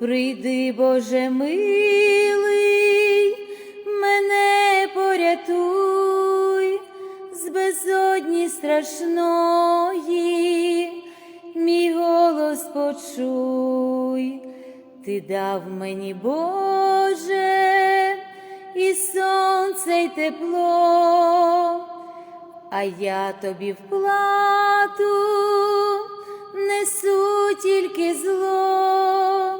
прийди, Боже милий, мене порятуй з безодні страшної, мій голос почуй, ти дав мені, Боже, і сонце, й тепло, а я тобі в плату несу тільки зло,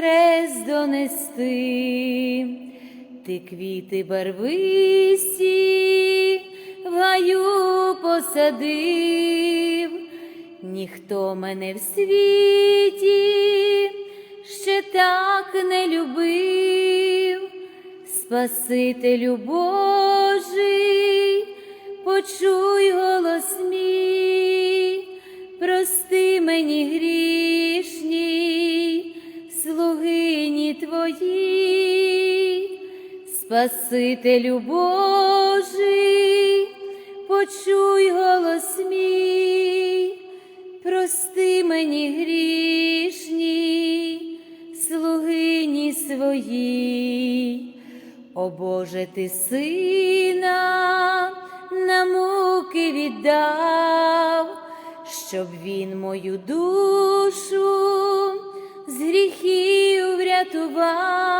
хрест донести, ти квіти барвисті в гаю посадив, ніхто мене в світі ще так не любив, Спасителю Божий, почуй голос мій, Спасителю Божий, почуй голос мій, прости мені грішній, слугині своїй. О Боже, ти сина на муки віддав, щоб він мою душу з гріхів врятував,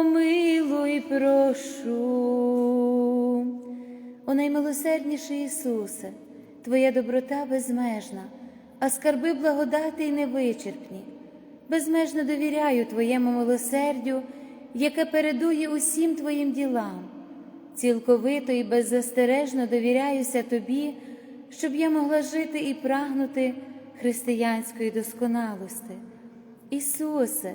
помилуй, прошу. О наймилосердніший Ісусе, Твоя доброта безмежна, а скарби благодати й невичерпні. Безмежно довіряю Твоєму милосердю, яке передує усім Твоїм ділам. Цілковито і беззастережно довіряюся Тобі, щоб я могла жити і прагнути християнської досконалості. Ісусе,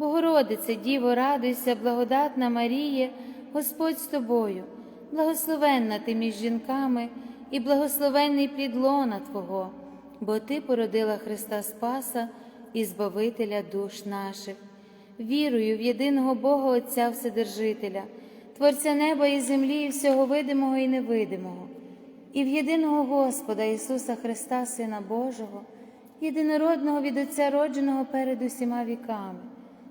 Богородице, Діво, радуйся, благодатна Маріє, Господь з тобою, благословенна ти між жінками і благословенний плід лона Твого, бо Ти породила Христа Спаса і Збавителя душ наших. Вірую в єдиного Бога Отця Вседержителя, Творця неба і землі, і всього видимого і невидимого, і в єдиного Господа Ісуса Христа, Сина Божого, єдинородного від Отця родженого перед усіма віками,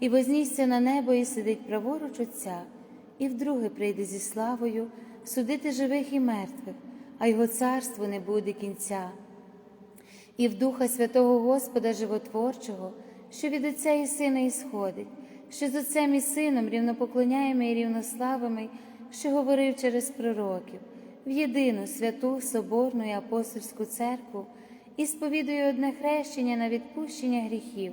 і вознісся на небо, і сидить праворуч Отця, і вдруге прийде зі славою судити живих і мертвих, а його царству не буде кінця. І в Духа Святого Господа Животворчого, що від Отця і Сина ісходить, що з Отцем і Сином рівнопоклоняємо і рівнославими, що говорив через пророків, в єдину святу Соборну і апостольську церкву і сповідує одне хрещення на відпущення гріхів,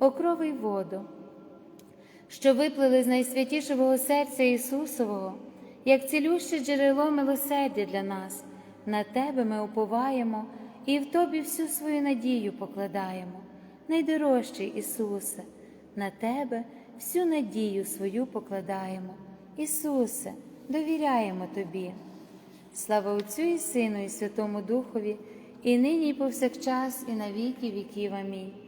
Окровий воду, що виплили з найсвятішого серця Ісусового, як цілюще джерело милосердя для нас, на Тебе ми уповаємо і в Тобі всю свою надію покладаємо. Найдорожчий Ісусе, на Тебе всю надію свою покладаємо. Ісусе, довіряємо Тобі. Слава Отцю і Сину, і Святому Духові, і нині, і повсякчас, і на віки віків. Амінь.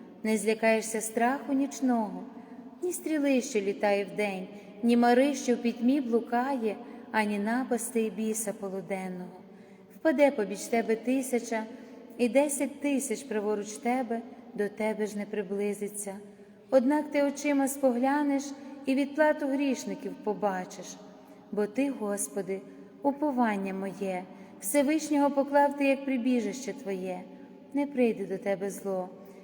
не злякаєшся страху нічного, ні стріли, що літає вдень, ні мари, що в пітьмі блукає, ані напасти і біса полуденного. Впаде побіч тебе тисяча, і десять тисяч праворуч тебе до тебе ж не приблизиться. Однак ти очима споглянеш і відплату грішників побачиш, бо ти, Господи, уповання моє, Всевишнього поклав ти, як прибіжище Твоє, не прийде до тебе зло,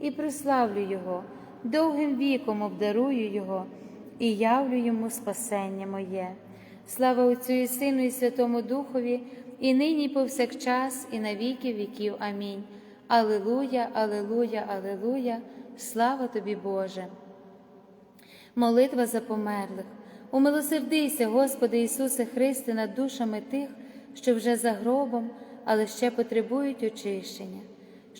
і прославлю його, довгим віком обдарую його і явлю йому спасення моє. Слава Отцю і Сину, і Святому Духові, і нині, і повсякчас, і на віки віків. Амінь. Алилуя, Алилуя, Алилуя, слава тобі, Боже. Молитва за померлих. Умилосердися, Господи Ісусе Христе, над душами тих, що вже за гробом, але ще потребують очищення,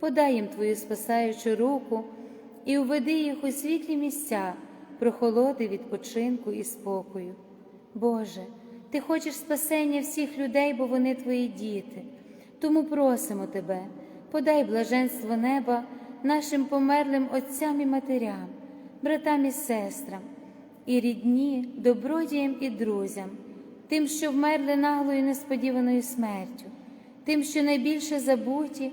Подай їм Твою спасаючу руку і уведи їх у світлі місця, прохолоди відпочинку і спокою. Боже, Ти хочеш спасення всіх людей, бо вони Твої діти. Тому просимо Тебе, подай блаженство неба нашим померлим отцям і матерям, братам і сестрам, і рідні, добродіям і друзям, тим, що вмерли наглою несподіваною смертю, тим, що найбільше забуті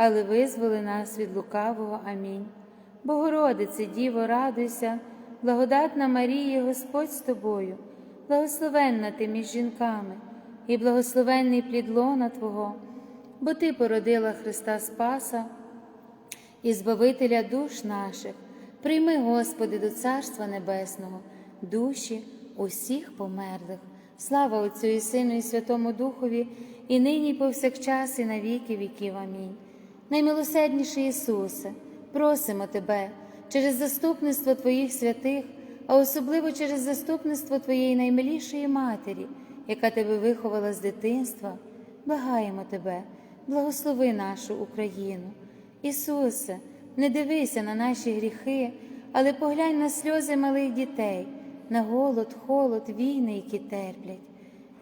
але визволи нас від лукавого. Амінь. Богородице, Діво, радуйся, благодатна Марія, Господь з тобою, благословенна ти між жінками, і благословенний плід лона Твого, бо Ти породила Христа Спаса і Збавителя душ наших. Прийми, Господи, до Царства Небесного, душі усіх померлих. Слава Отцю і Сину, і Святому Духові, і нині, і повсякчас, і на віки віків. Амінь. Наймилосердніший Ісусе, просимо Тебе через заступництво Твоїх святих, а особливо через заступництво Твоєї наймилішої Матері, яка Тебе виховала з дитинства, благаємо Тебе, благослови нашу Україну. Ісусе, не дивися на наші гріхи, але поглянь на сльози малих дітей, на голод, холод, війни, які терплять.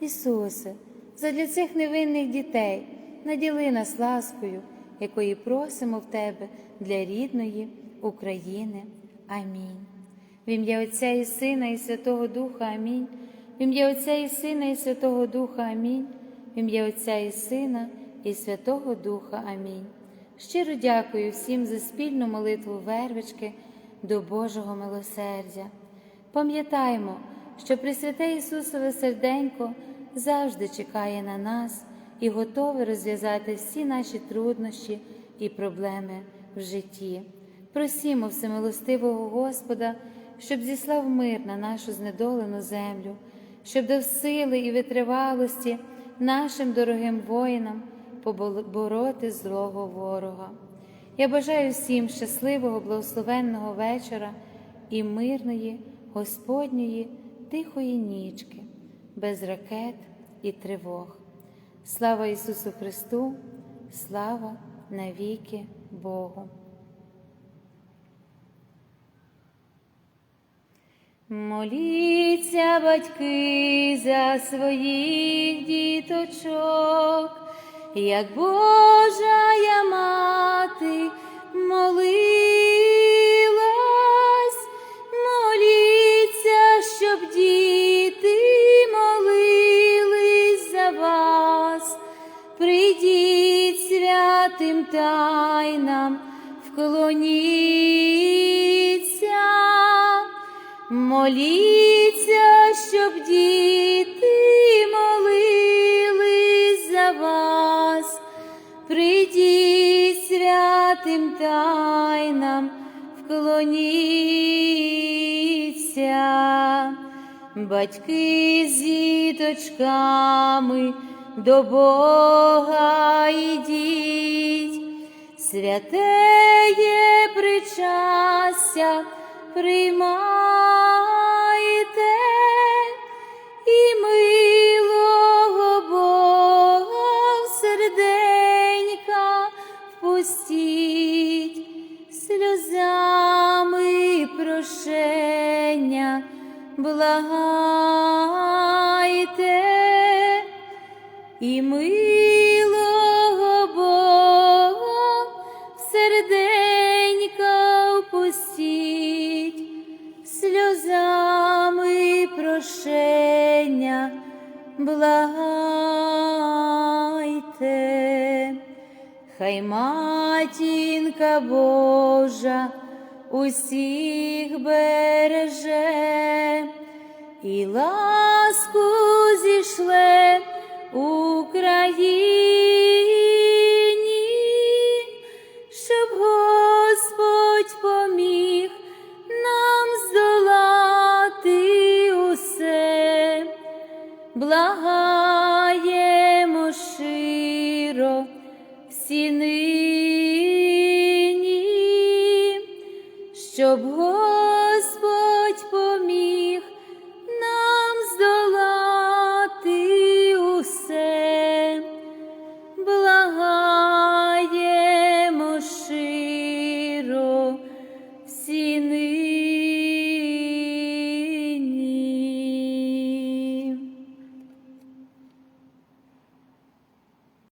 Ісусе, задля цих невинних дітей наділи нас ласкою, якої просимо в Тебе для рідної України. Амінь. В ім'я Отця і Сина, і Святого Духа Амінь. В ім'я Отця і Сина, і Святого Духа Амінь. В ім'я Отця і Сина, і Святого Духа Амінь. Щиро дякую всім за спільну молитву вервички до Божого милосердя. Пам'ятаймо, що Пресвяте Ісусове серденько завжди чекає на нас і готове розв'язати всі наші труднощі і проблеми в житті. Просімо всемилостивого Господа, щоб зіслав мир на нашу знедолену землю, щоб дав сили і витривалості нашим дорогим воїнам побороти злого ворога. Я бажаю всім щасливого, благословенного вечора і мирної, Господньої, тихої нічки, без ракет і тривог. Слава Ісусу Христу, слава навіки Богу. Моліться, батьки, за своїх діточок, як Божа я мати молилась, святим тайнам, вклоніться. Моліться, щоб діти молились за вас, прийдіть святим тайнам, вклоніться, батьки з діточками до Бога йдіть, святеє причастя приймайте і милого Бога в серденька впустіть. Сльозами прошення благайте і милого Бога в серденька впустіть. Сльозами прошення благайте, хай матінка Божа усіх береже і ласку зішле Україні,